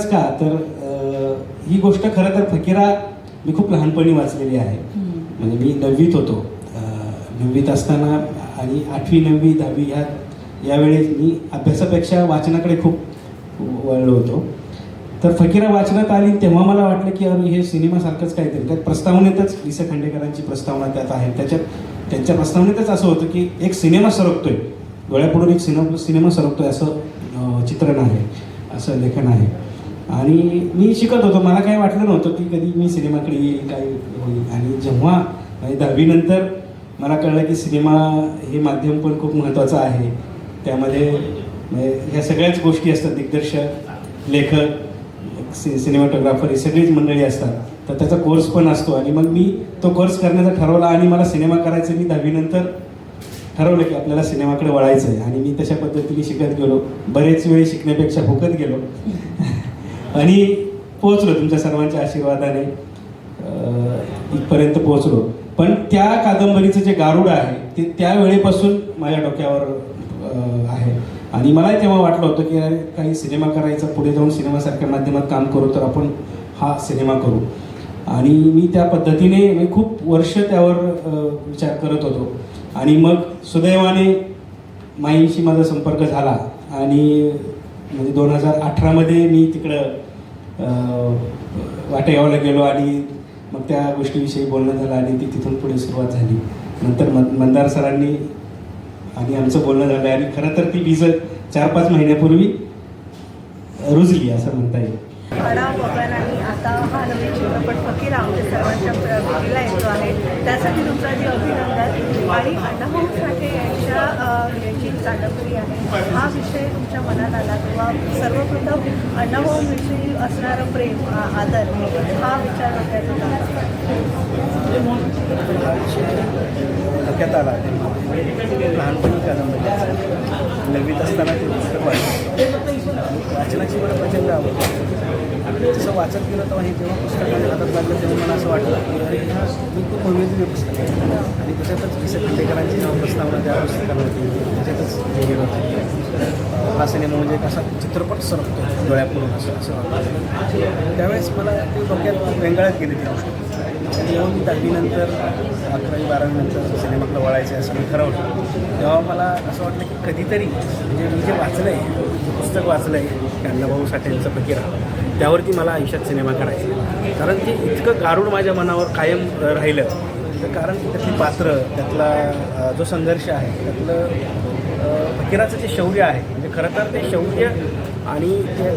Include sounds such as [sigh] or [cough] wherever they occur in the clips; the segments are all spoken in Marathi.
फकीराच का? तर ही गोष्ट खरं तर फकीरा मी खूप लहानपणी वाचलेली आहे. म्हणजे मी नववीत होतो. नववीत असताना आणि आठवी नववी दहावी ह्या यावेळेस मी अभ्यासापेक्षा वाचनाकडे खूप वळलो होतो. तर फकीरा वाचनात आली तेव्हा मला वाटलं की अरे हे सिनेमासारखंच काहीतरी. त्यात प्रस्तावनेतच वि स खांडेकरांची प्रस्तावना त्यात आहे. त्याच्यात त्यांच्या प्रस्तावनेतच असं होतं की एक सिनेमा सरकतोय. डोळ्यापुढून एक सिनेमा सिनेमा सरकतोय असं चित्रण आहे. असं लेखन आहे. आणि मी शिकत होतो. मला काही वाटलं नव्हतं की कधी मी सिनेमाकडे येईल काय होईल. आणि जेव्हा म्हणजे दहावीनंतर मला कळलं की सिनेमा हे माध्यम पण खूप महत्त्वाचं आहे. त्यामध्ये म्हणजे ह्या सगळ्याच गोष्टी असतात. दिग्दर्शक लेखक सि सिनेमॅटोग्राफर ही सगळीच मंडळी असतात. तर त्याचा कोर्स पण असतो. आणि मग मी तो कोर्स करण्याचा ठरवला आणि मला सिनेमा करायचं मी दहावीनंतर ठरवलं की आपल्याला सिनेमाकडे वळायचं आहे आणि मी तशा पद्धतीने शिकत गेलो. बरेच वेळ शिकण्यापेक्षा फुकत गेलो. आणि पोहोचलो तुमच्या सर्वांच्या आशीर्वादाने. इथपर्यंत पोहोचलो. पण त्या कादंबरीचं जे गारुड आहे ते त्या वेळेपासून माझ्या डोक्यावर आहे. आणि मलाही तेव्हा वाटलं होतं की अरे काही सिनेमा करायचा पुढे जाऊन सिनेमासारख्या माध्यमात काम करू तर आपण हा सिनेमा करू. आणि मी त्या पद्धतीने मी खूप वर्ष त्यावर विचार करत होतो. आणि मग सुदैवाने माईंशी माझा संपर्क झाला. आणि म्हणजे दोन हजार अठरामध्ये मी तिकडं अं, वाटेगावला गेलो आणि मग त्या गोष्टीविषयी बोलणं झालं आणि ती तिथून पुढे सुरुवात झाली. नंतर मंद मंदार सरांनी आणि आमचं बोलणं झालं आणि खरं तर ती वीज चार पाच महिन्यापूर्वी रुजली असं म्हणता येईल. आणि आता हा नवीन चित्रपट फकीर आमच्या सर्वांच्या भेटीला येतो आहे. त्यासाठी तुमचा जे अभिनंदन आणि आता अ, आहे. हा विषय तुमच्या मनात आला तेव्हा सर्वप्रथम अण्णाभाऊंविषयी असणारं प्रेम आदर हा विचार डोक्यात आला. लहानपणी कादंबरी नवीत असताना ते पुस्तक वाचलं वाचनाची मला प्रचंड आवड जसं वाचत गेलं तेव्हा हे जेव्हा पुस्तकाने हातात लागलं तेव्हा मला असं वाटलं की अरे मी खूप भव्यदिव्य पुस्तक आहे आणि त्याच्यातच विस खांडेकरांची जेव्हा प्रस्तावना त्या पुस्तकामध्ये त्याच्यातच हे गेलं होतं. हा सिनेमा म्हणजे कसा चित्रपट सरकतो डोळ्यापुढून असं असं वाटतं. त्यावेळेस मला ते डोक्यात वेंगाळत गेली ती गोष्ट. आणि जेव्हा मी दहावीनंतर अकरावी बारावीनंतर सिनेमाकडे वळायचं असं मी ठरवलं तेव्हा मला असं वाटलं की कधीतरी म्हणजे मी जे वाचलं आहे पुस्तक वाचलं आहे अण्णाभाऊ साठेंचं फकीरा. त्यावरती मला आयुष्यात सिनेमा करायचा कारण ते इतकं गारुड माझ्या मनावर कायम राहिलं. तर कारण की त्यातली पात्र त्यातला जो संघर्ष आहे त्यातलं फकीराचं जे शौर्य आहे म्हणजे खरं तर ते शौर्य आणि ते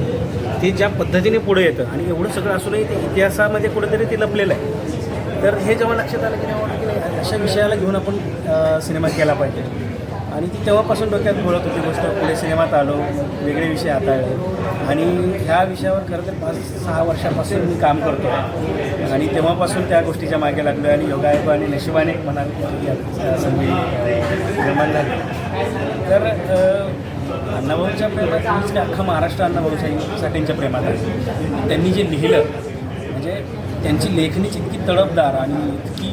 ते ज्या पद्धतीने पुढे येतं आणि एवढं सगळं असूनही ते इतिहासामध्ये कुठेतरी ते लपलेलं आहे. तर हे जेव्हा लक्षात आलं की नाही की नाही अशा विषयाला घेऊन आपण सिनेमा केला पाहिजे. आणि ती तेव्हापासून डोक्यात बोलत होती गोष्ट पुढे सिनेमात आलो वेगळे विषय हाताळले. आणि ह्या विषयावर खरं तर पाच सहा वर्षापासून मी काम करतो. आणि तेव्हापासून त्या गोष्टीच्या मागे लागलो आणि योगायोग आणि नशिबाने म्हणाल संधी निर्माण झाली. तर अ, अण्णाभाऊंच्या प्रेमात मीच काय अख्खा महाराष्ट्र अण्णाभाऊ साठेंच्या प्रेमात आहे. त्यांनी जे लिहिलं म्हणजे त्यांची लेखणी इतकी तडपदार आणि इतकी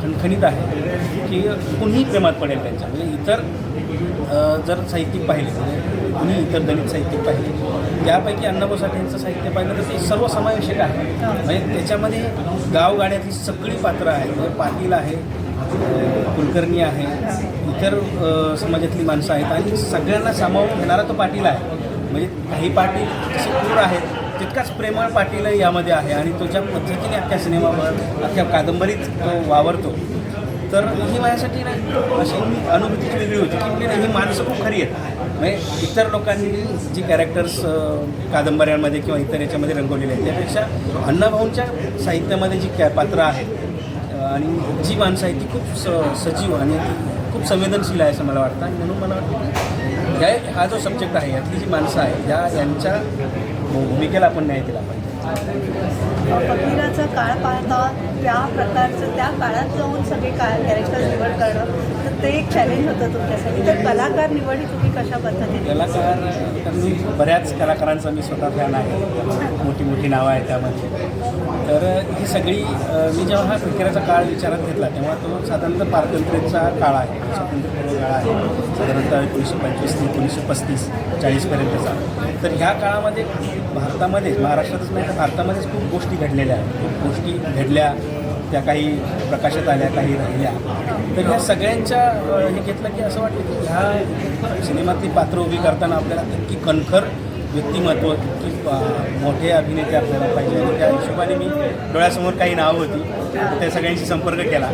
खणखणीत आहे की कुणीही प्रेमात पडेल त्यांच्या. म्हणजे इतर जर साहित्यिक पाहिले आणि इतर दलित साहित्य पाहिले. त्यापैकी अण्णाभाऊ साठेंचं साहित्य पाहिलं तर ते सर्वसमावेशक आहे. म्हणजे त्याच्यामध्ये गावगाड्यातली सगळी पात्रं आहेत. म्हणजे पाटील आहे कुलकर्णी आहे इतर समाजातली माणसं आहेत आणि सगळ्यांना सामावून घेणारा तो पाटील आहे. म्हणजे काही पाटील जसे क्रूर आहेत तितकाच प्रेमळ पाटील यामध्ये आहे आणि तो ज्या पद्धतीने अख्ख्या सिनेमावर अख्ख्या कादंबरीत तो वावरतो. तर ही माझ्यासाठी ना अशी अनुभूतीच वेगळी होती की ही माणसं खूप खरी आहेत. म्हणजे इतर लोकांनी जी कॅरेक्टर्स कादंबऱ्यांमध्ये किंवा इतर याच्यामध्ये रंगवलेले आहेत त्यापेक्षा अण्णाभाऊंच्या साहित्यामध्ये जी कॅ पात्रं आहेत आणि जी माणसं आहेत ती खूप स सजीव आणि ती खूप संवेदनशील आहे असं मला वाटतं. आणि म्हणून मला वाटतं ह्या हा जो सब्जेक्ट आहे यातली जी माणसं आहेत या यांच्या भूमिकेला आपण न्याय दिला पाहिजे. फकीराचा काळ पाहता त्या प्रकारचं त्या काळात जाऊन सगळे का कॅरेक्टर निवड करणं तर ते एक चॅलेंज होतं तुमच्यासाठी. तर कलाकार निवडी तुम्ही कशा पद्धतीने? कलाकार तर मी बऱ्याच कलाकारांचा मी स्वतः फॅन आहे. मोठी मोठी नावं आहेत त्यामध्ये. तर ही सगळी मी जेव्हा हा फकीराचा काळ विचारात घेतला तेव्हा तो साधारणतः पारतंत्र्याचा काळ आहे. स्वातंत्र्यपूर्व काळ आहे. साधारणतः एकोणीसशे पंचवीस ते एकोणीसशे पस्तीस चाळीसपर्यंतचा. तर ह्या काळामध्ये भारतामध्येच महाराष्ट्रातच नाही तर भारतामध्येच खूप गोष्टी घडलेल्या आहेत. खूप गोष्टी घडल्या त्या काही प्रकाशात आल्या काही राहिल्या. तर ह्या सगळ्यांच्या हे घेतलं की असं वाटलं की ह्या सिनेमातली पात्र उभी करताना आपल्याला इतकी कणखर व्यक्तिमत्व की मोठे अभिनेते आपल्याला पाहिजे. आणि त्या हिशोबाने मी डोळ्यासमोर काही नावं होती त्या सगळ्यांशी संपर्क केला.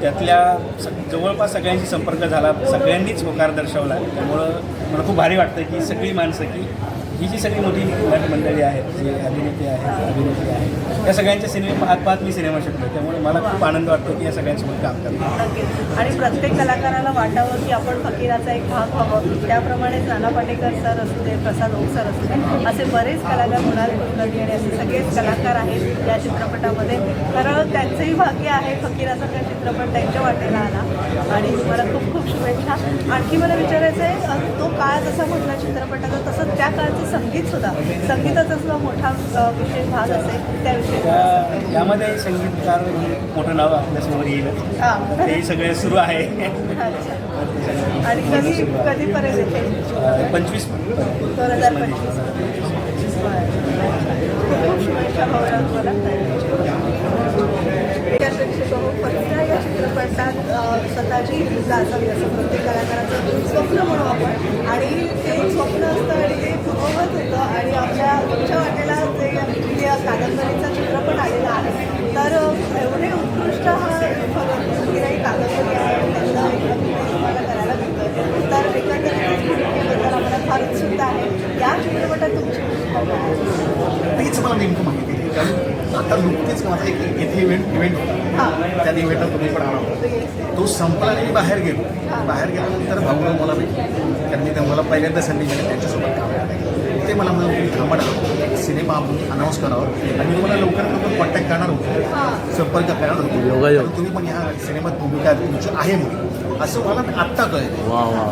त्यातल्या स जवळपास सगळ्यांशी संपर्क झाला सगळ्यांनीच होकार दर्शवला. त्यामुळं मला खूप भारी वाटतं की सगळी माणसं की ही जी सगळी मोठी मंडळी आहेत जे अभिनेते आहेत अभिनेत्री आहेत या सगळ्यांचे सिनेमे पाहत पाहत मी सिनेमा शिकलो त्यामुळे मला खूप आनंद वाटतो की या सगळ्यांसोबत काम करतो आणि प्रत्येक कलाकाराला वाटावं की आपण फकीराचा एक भाग व्हावं. त्याप्रमाणे नाना पाटेकर सर असू दे प्रसाद ओक सर असू दे असे बरेच कलाकार होणार कुलकर्णी आणि असे सगळेच कलाकार आहेत या चित्रपटामध्ये. तर त्यांचंही भाग्य आहे फकीराचा त्या चित्रपट त्यांच्या वाटेला आला. आणि मला खूप खूप शुभेच्छा. आणखी मला विचारायचं आहे तो काळ जसा म्हटला चित्रपटाचा तसं त्या काळचं संगीत सुद्धा. संगीताचा सुद्धा मोठा विशेष भाग असेल त्याविषयी त्या यामध्ये संगीतकार मोठं नाव आपल्यासमोर येईल. ते सगळे सुरू आहे. [laughs] आणि कधी कधीपर्यंत येते? पंचवीस दोन हजार पंचवीस. शुभेच्छा भाऊराव या चित्रपटात स्वतःची भूमिका असावी असं प्रत्येक कलाकाराचं स्वप्न म्हणू आपण. आणि ते स्वप्न असतं आणि ते पूर्ववत होतं. आणि आपल्या तुमच्या वाटेला जे जे कादंबरीचा चित्रपट आलेला आहे तर एवढे उत्कृष्ट हा काही कादंबरी आहे आणि तुम्हाला करायला मिळतं तर एकंदरीत भूमिकेबद्दल आम्हाला फार सुद्धा आहे. या चित्रपटात तुमची भूमिका काय आहे? मला नेमकं माहिती कारण आता नुकतीच माझा एक येथे इव्हेंट इव्हेंट होता. हां. त्या इव्हेंटला तुम्ही पण आला होता. तो संपला आणि मी बाहेर गेलो. बाहेर गेल्यानंतर भाऊराव मला भेटले कारण मी मला पहिल्यांदा संधी मिळाली त्यांच्यासोबत काम करायला ते मला म्हणून तुम्ही थांबा ना सिनेमा आपण अनाऊन्स करावं. आणि मी तुम्हाला लवकरात लवकर कॉन्टॅक्ट करणार होतो. संपर्क करणार होतो. तुम्ही पण ह्या सिनेमात भूमिका तुमची आहे म्हणून. असं मला आत्ता कळलं.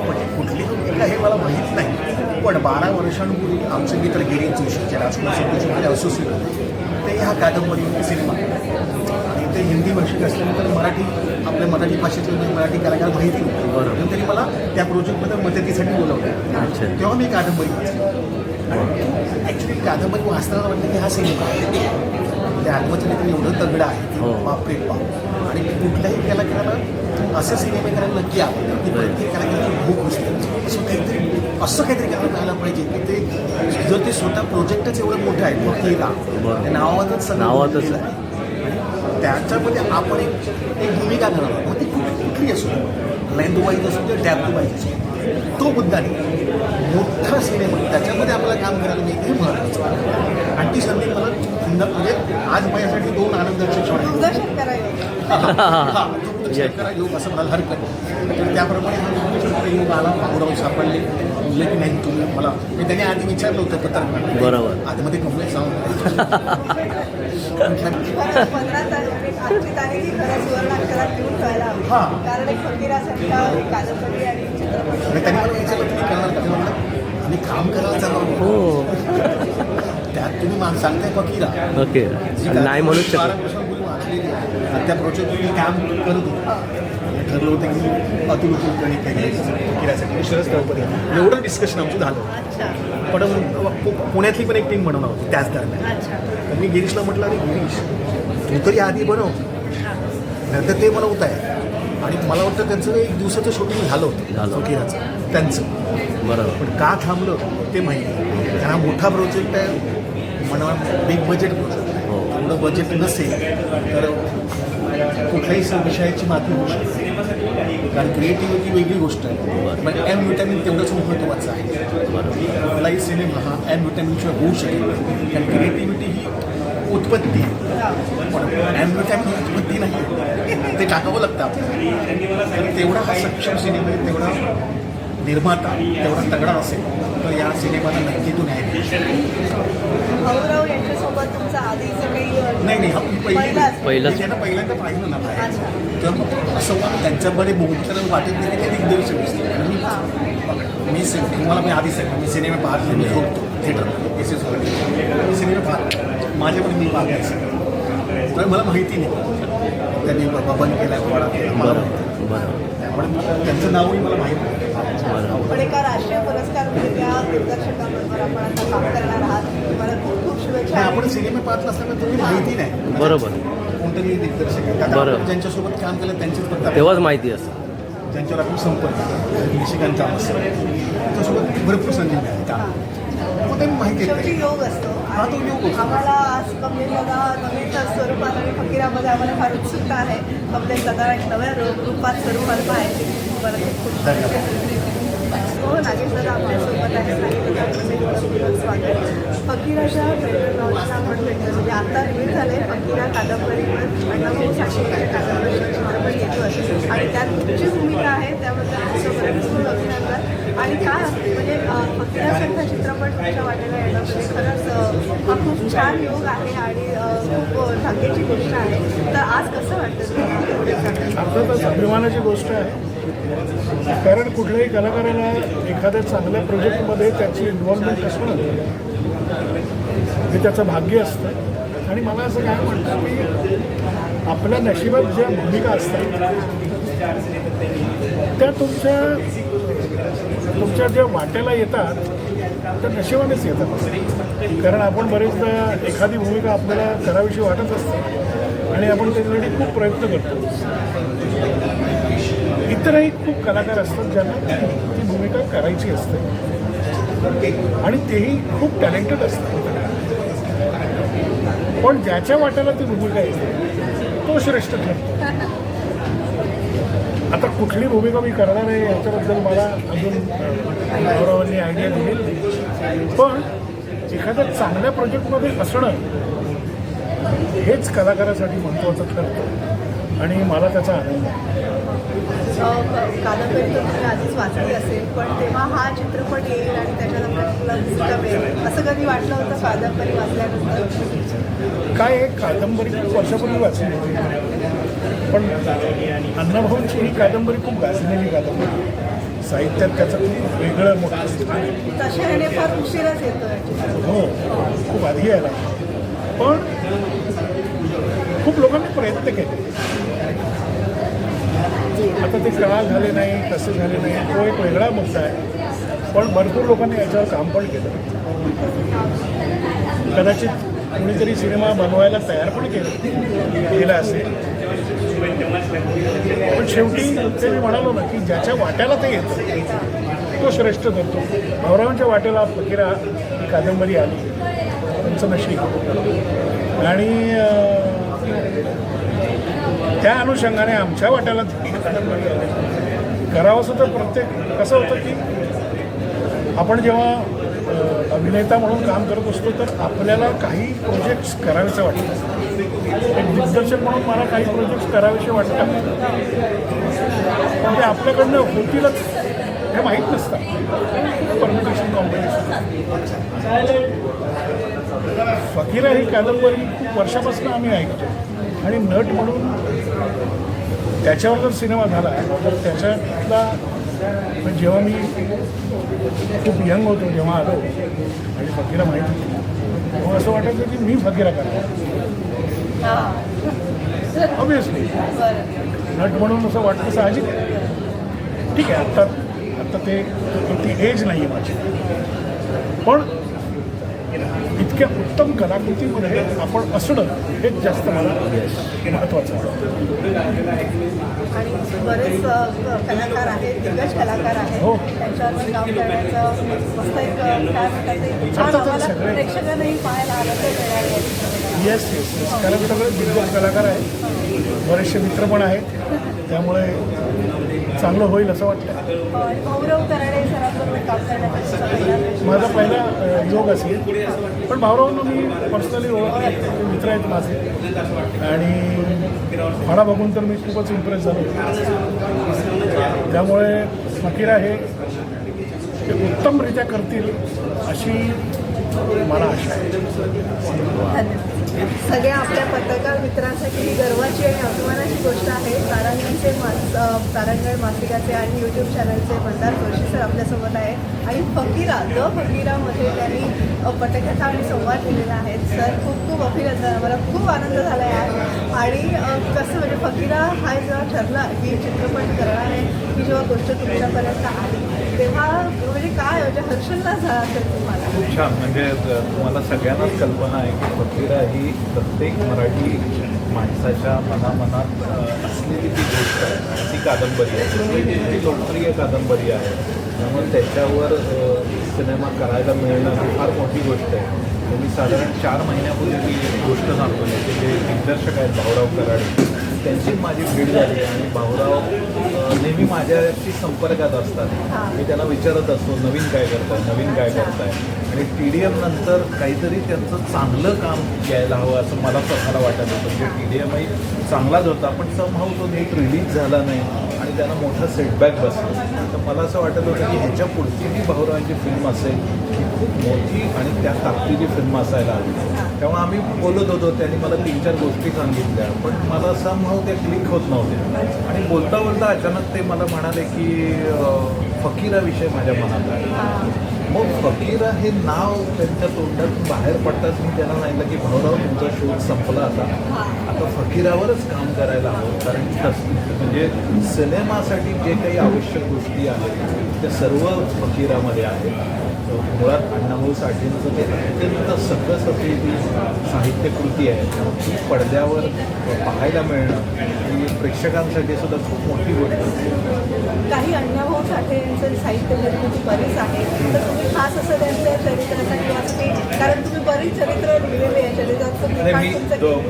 पण ती कुठली भूमिका हे मला माहीत नाही. पण बारा वर्षांपूर्वी आमचे मित्र गिरीश जोशी जे राजकुमार असोसिएट होते. ते ह्या कादंबरी सिनेमा. आणि ते हिंदी भाषिक असल्यानंतर मराठी आपल्या मराठी भाषेतले म्हणजे मराठी कलाकार माहिती होते. म्हणून त्यांनी मला त्या प्रोजेक्टमध्ये मदतीसाठी बोलवलं. तेव्हा मी कादंबरी वाचली. ॲक्च्युली कादंबरी वाचताना वाटलं की हा सिनेमा आहे. त्या आत्मचरित्र एवढं तगडं आहे की बापरे बाप. आणि कुठल्याही कलाकाराला असे सिनेमे करायला नक्की आवडतात की प्रत्येक कलाकाराची भूक असते. असं काहीतरी असं काहीतरी करायला मिळायला पाहिजे की ते जर ते स्वतः प्रोजेक्टच एवढं मोठं आहे मग ते नावातच नावातच. आहे. त्याच्यामध्ये आपण एक एक भूमिका करणार आहोत. मग ती कुठ कुठली असो लेंथ वाईज असो किंवा डॅप्थ वाईज असो तो मुद्दा नाही. मोठा सिनेमा. त्याच्यामध्ये आपल्याला काम करायला मिळते हे महत्त्वाचं आहे. आणि ती संधी मला म्हणजे आज माझ्यासाठी दोन आनंदाचे क्षण हा, योग असं हरकत. तर त्याप्रमाणे हा योग आला भाऊराव सापडले म्हणले की नाही तुम्ही मला मी त्यांनी आधी विचारलं होतं पत्रकार बरोबर. आतमध्ये कंप्लेंट सांगून ही त्यांनी मला विचारलं तुम्ही करणार का आम्ही काम करायला चालू हो त्यात तुम्ही सांगताय फकीरा ओके नाही म्हणूच शकत वर्षांपूर्वी वाचलेली आहे आणि त्या प्रोजेक्टवर मी काम करत होतो ठरलं होतं की अतुल कुलकर्णी केले फकीरासाठी शरद चौपरी एवढं डिस्कशन आमचं झालं. अच्छा. पण पुण्यातली पण एक टीम बनवणार होती त्याच दरम्यान. तर मी गिरीशला म्हटलं अरे गिरीश तू तरी आधी बनव. नंतर ते बनवत आहे. आणि मला वाटतं त्यांचं एक दिवसाचं शूटिंग झालं होतं. झालं. फकीराचं. त्यांचं. बरोबर. पण का थांबलं ते माहिती. कारण हा मोठा प्रोजेक्ट आहे. म्हणा बिग बजेट प्रोजेक्ट. एवढं बजेट नसेल तर कुठल्याही स- विषयाची माती होऊ शकते. कारण क्रिएटिव्हिटी वेगळी गोष्ट आहे. पण एम व्हिटॅमिन तेवढंच महत्त्वाचं आहे. कुठलाही सिनेमा हा एम व्हिटॅमिनशिवाय होऊ शकेल कारण क्रिएटिव्हिटी ही उत्पत्ती आहे. पण एम व्हिटॅमिन ही उत्पत्ती नाही. ते टाकावं लागतं आपल्याला. तेवढा हा सक्षम सिनेमा आहे तेवढा निर्माता तेवढा तगडा असेल तर या सिनेमाला नक्की तो न्याय देईल. भाऊराव यांच्यासोबत तुमचा आधीचं काही नाही नाही हा पहिली त्यांना पहिल्यांदा पाहिलं ना बाहेर तर असं त्यांच्यामध्ये बोलताना वाटत नाही की ते दिग्दर्शक असतील. आणि मी तुम्हाला मी आधी सांगितलं मी सिनेमा पाहत नाही मी झोपतो थिएटर एस एस मी सिनेमा पाहत नाही. माझ्याकडे मी पाहत नाही. तर मला माहिती नाही. त्यांनी बाबा बंद केला वाडा केला मला माहिती त्यामुळे त्यांचं नावही मला माहीत नाही. पण एका राष्ट्रीय पुरस्कार त्या दिग्दर्शकाबरोबर आपण आता काम करणार आहात. तुम्हाला खूप खूप शुभेच्छा आपण सिनेमे पाहत नसताना तुम्ही माहिती नाही. बरोबर. कोणतरी दिग्दर्शक आहे. आता बरं. आपण ज्यांच्यासोबत काम केलं त्यांचीच फक्त तेव्हाच माहिती असतं. ज्यांच्यावर आपण संपर्क निशिकांचा असेल त्याच्यासोबत भरपूर संधी मिळाली. काम. मग ते माहिती आहे. योग असतो. हा, तो योग आणि असतो. आम्हाला आज कमलेश दादा नवीन स्वरूपात आणि फकीरामध्ये आम्हाला फार उत्सुकता आहे. कमलेश दादा एक नव्या रूपात स्वरूपात पाहायची तुम्हाला खूप खूप धन्यवाद. हो नागेश दादा आपल्यासोबत आहे सांगितलं स्वागत फकीराच्या ट्रेलर लॉन्चला आपण म्हणजे आता रिलीज झाले फकीरा कादंबरीवर अण्णाभाऊ साठे यांच्या कादंबरीवर चित्रपट येतो असे आणि त्यात तुमची भूमिका आहे त्याबद्दल तुमचं भरपूर अभिनंदन आणि काय म्हणजे फकीरासारखा चित्रपट तुमच्या वाटेला येणं म्हणजे खरंच हा खूप छान योग आहे आणि खूप अं, भाग्याची गोष्ट आहे तर आज कसं वाटतं तुम्हाला? अर्थातच अभिमानाची गोष्ट आहे. कारण कुठल्याही कलाकाराला एखाद्या चांगल्या प्रोजेक्टमध्ये त्याची इन्व्हॉल्वमेंट असणं हे त्याचं भाग्य असतं. आणि मला असं काय म्हणतं की आपल्या नशिबात ज्या भूमिका असतात त्या तुमच्या तुमच्या ज्या वाट्याला येतात त्या नशिबानेच येतात. कारण आपण बरेचदा एखादी भूमिका आपल्याला करावीशी वाटत असते. आणि आपण त्याच्यासाठी खूप प्रयत्न करतो. इतरही खूप कलाकार असतात ज्यांना ती भूमिका करायची असते. आणि तेही खूप टॅलेंटेड असतात. पण ज्याच्या वाट्याला ती भूमिका येते तो श्रेष्ठ ठरतो. आता कुठली भूमिका मी करणार आहे याच्याबद्दल मला अजून गौरवांनी आयडिया दिलेली पण एखाद्या चांगल्या प्रोजेक्टमध्ये असणं हेच कलाकारासाठी महत्त्वाचं ठरतं. आणि मला त्याचा आनंद आहे. अं, क- कादंबरी तर तुम्ही आधीच वाचली असेल पण तेव्हा हा चित्रपट येईल आणि त्याच्यानंतर तुला भूमिका मिळेल असं कधी वाटलं होतं कादंबरी वाचल्यानंतर काय कादंबरी खूप वर्षापूर्वी वाचली होती. पण अण्णाभाऊंची ही कादंबरी खूप गाजलेली कादंबरी साहित्यात त्याचं खूप वेगळं मोठं. तशा फार उशिराच येतो. हो खूप आधी यायला पण खूप लोकांनी प्रयत्न केले. आता ते कळा झाले नाही तसे झाले नाही तो एक वेगळा मुद्दा आहे. पण भरपूर लोकांनी याच्यावर काम पण केलं. कदाचित कुणीतरी सिनेमा बनवायला तयार पण केलं. केला असेल. पण शेवटी ते मी म्हणालो ना की ज्याच्या वाट्याला ते येतं तो श्रेष्ठ करतो गौरवांच्या वाट्याला फकीरा ही कादंबरी आली. त्यांचं नशीब. आणि त्या अनुषंगाने आमच्या वाट्याला करावंसं तर प्रत्येक कसं होतं की आपण जेव्हा अभिनेता म्हणून काम करत असतो तर आपल्याला काही प्रोजेक्ट्स करावेसे वाटतात. एक दिग्दर्शक म्हणून मला काही प्रोजेक्ट्स करावेसे वाटतात. पण ते आपल्याकडनं होतीलच हे माहीत नसतं. परमिटेशन कॉम्पिटिशन फकीरा ही कादंबरी खूप वर्षापासून आम्ही ऐकतो आणि नट म्हणून त्याच्यावर जर सिनेमा झाला तर त्याच्यातला म्हणजे जेव्हा मी खूप यंग होतो जेव्हा आलो आणि फकीरा माहिती तेव्हा असं वाटायचं की मी फकीरा करतो हां ऑब्विसली नट म्हणून असं वाटतं साहजिक. ठीक आहे आत्ता आत्ता ते ती एज नाही आहे माझी. पण इतक्या उत्तम कलाकृतीमध्ये आपण असणं हेच जास्त मला महत्त्वाचं आहे. आणि बरेच कलाकार आहेत दिग्गज कलाकार आहेत. हो. त्यांच्यावर काम करण्याचं मस्त एक काय म्हणतात. प्रेक्षकांनाही पाहायला येस येस कारण सगळे दिग्गज कलाकार आहेत. बरेचसे मित्र पण आहेत. त्यामुळे चांगलं होईल असं वाटतं. माझा पहिला योग असेल. पण भाऊरावांना मी पर्सनली ओळखते. ते मित्र आहेत माझे. आणि फाडा बघून तर मी खूपच इम्प्रेस झालो. त्यामुळे फकीरा हे उत्तमरित्या करतील अशी मला आशा आहे. सगळ्या आपल्या पत्रकार मित्रांसाठी ही गर्वाची आणि अभिमानाची गोष्ट आहे. तारांगणचे मास तारांगण मासिकाचे आणि यूट्यूब चॅनलचे मंदार जोशी सर आपल्यासोबत आहे आणि फकीरा द फकीरामध्ये त्यांनी पटकथा आणि संवाद दिलेला आहे. सर खूप खूप अभिनंदन मला खूप आनंद झाला आहे आणि कसं म्हणजे फकीरा हा जेव्हा ठरला की चित्रपट करणार आहे ही जेव्हा गोष्ट तुमच्यापर्यंत आली तेव्हा म्हणजे झाला असेल तुम्हाला खूप छान. म्हणजे तुम्हाला सगळ्यांनाच कल्पना आहे की फकीरा ही प्रत्येक मराठी माणसाच्या मनामनात असलेली ती गोष्ट आहे. ती कादंबरी आहे. ती लोकप्रिय कादंबरी आहे. त्यामुळे त्याच्यावर सिनेमा करायला मिळणं ही फार मोठी गोष्ट आहे. मी साधारण चार महिन्यापूर्वी मी एक गोष्ट सांगतो की जे दिग्दर्शक आहेत भाऊराव कराडे त्यांची माझी भेट झाली आणि भाऊराव नेहमी माझ्याशी संपर्कात असतात. मी त्यांना विचारत असतो नवीन काय करताय नवीन काय करताय? आणि टी डी एम नंतर काहीतरी त्यांचं चांगलं काम यायला हवं असं मला स्वतःला वाटत होतं. म्हणजे टी डी एमही चांगलाच होता पण समहाव तो नीट रिलीज झाला नाही. आणि त्यांना मोठा सेटबॅक बसला. तर मला असं वाटत होतं की ह्याच्या पुढची जी भाऊरावांची फिल्म असेल ही खूप मोठी आणि त्या ताकदीची फिल्म असायला हवी. त्यामुळे आम्ही बोलत होतो त्यांनी मला तीन चार गोष्टी सांगितल्या पण मला समहाव ते क्लिक होत नव्हते. आणि बोलता बोलता अचानक ते मला म्हणाले की फकीराविषयी माझ्या मनात आहे मग फकीरा हे नाव त्यांच्या तोंडातून बाहेर पडताच मी त्यांना सांगितलं की भाऊराव तुमचा शोध संपला आता. आता फकीरावरच काम करायला हवं. कारण तस म्हणजे सिनेमासाठी जे काही आवश्यक गोष्टी आहेत त्या सर्व फकीरामध्ये आहेत. मुळात अण्णाभाऊ साठेंचं ते अत्यंत सकस असलेली ती साहित्यकृती आहे ती पडद्यावर पाहायला मिळणं ही प्रेक्षकांसाठी सुद्धा खूप मोठी गोष्ट काही अण्णाभाऊ साठे यांचं साहित्य निर्मिती बरीच आहे. तर तुम्ही खास असं त्यांच्या चरित्रासाठी कारण तुम्ही बरीच चरित्र लिहिलेली आहे चरित्रात मी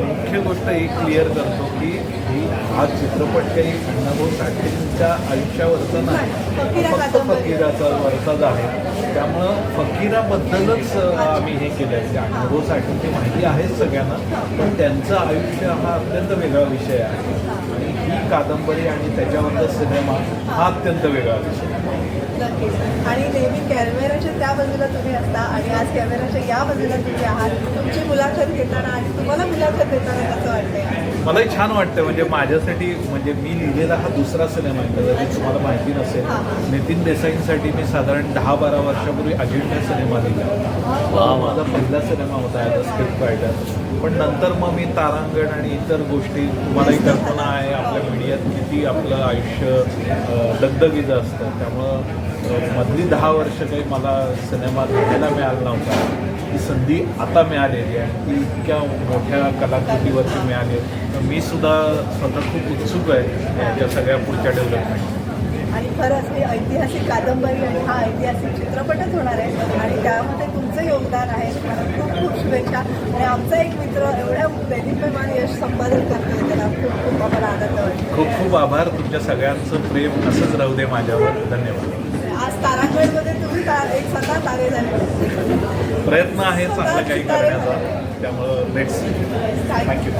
मुख्य गोष्ट एक क्लिअर करतो की ही हा चित्रपट काही अण्णाभाऊ साठेंच्या आयुष्यावरचा नाही. फकीरा फक्त. फकीराचा वरचाच आहे. त्यामुळं फकीराबद्दलच आम्ही हे केलं आहे. की अण्णाभाऊ साठेंची माहिती आहेच सगळ्यांना पण त्यांचं आयुष्य हा अत्यंत वेगळा विषय आहे. आणि ही कादंबरी आणि त्याच्यावरचा सिनेमा हा अत्यंत वेगळा विषय आणि नेहमी कॅमेऱ्याच्या त्या बाजूला तुम्ही असता आणि आज कॅमेऱ्याच्या या बाजूला तुम्ही आहात. तुमची मुलाखत घेताना आणि तुम्हाला मुलाखत देताना कसं वाटतंय? मलाही छान वाटतं म्हणजे माझ्यासाठी म्हणजे मी लिहिलेला हा दुसरा सिनेमा आहे. कदाचित तुम्हाला माहिती नसेल. नितीन देसाईंसाठी मी साधारण दहा बारा वर्षापूर्वी अजिंठा सिनेमा लिहिला. हा माझा पहिला सिनेमा होता ॲज अ स्क्रिप्ट रायटर पण नंतर मग मी तारांगण आणि इतर गोष्टी तुम्हालाही कल्पना आहे आपल्या मीडियात किती आपलं आयुष्य दगदगीचं असतं. त्यामुळं मधली दहा वर्ष काही मला सिनेमा लिहायला मिळाला नव्हता. ती संधी आता मिळालेली आहे. ती इतक्या मोठ्या कलाकृतीवरती मिळाली. तर मी सुद्धा स्वतः खूप उत्सुक आहे याच्या सगळ्या पुढच्या डेव्हलपमेंट आणि खरंच ही ऐतिहासिक कादंबरी आणि हा ऐतिहासिक चित्रपटच होणार आहे. आणि त्यामध्ये तुमचं योगदान आहे. खूप खूप शुभेच्छा. आणि आमचा एक मित्र एवढ्या दैनिकप्रमाणे यश संपादन करतोय. त्याला खूप खूप आम्हाला आनंद वाटतो. खूप खूप आभार. तुमच्या सगळ्यांचं प्रेम असंच राहू दे माझ्यावर. धन्यवाद. तारांगणमध्ये तुम्ही ता एक स्वतः तारे झाले प्रयत्न आहे चांगलं काही करण्याचा. त्यामुळं लेट्स थँक्यू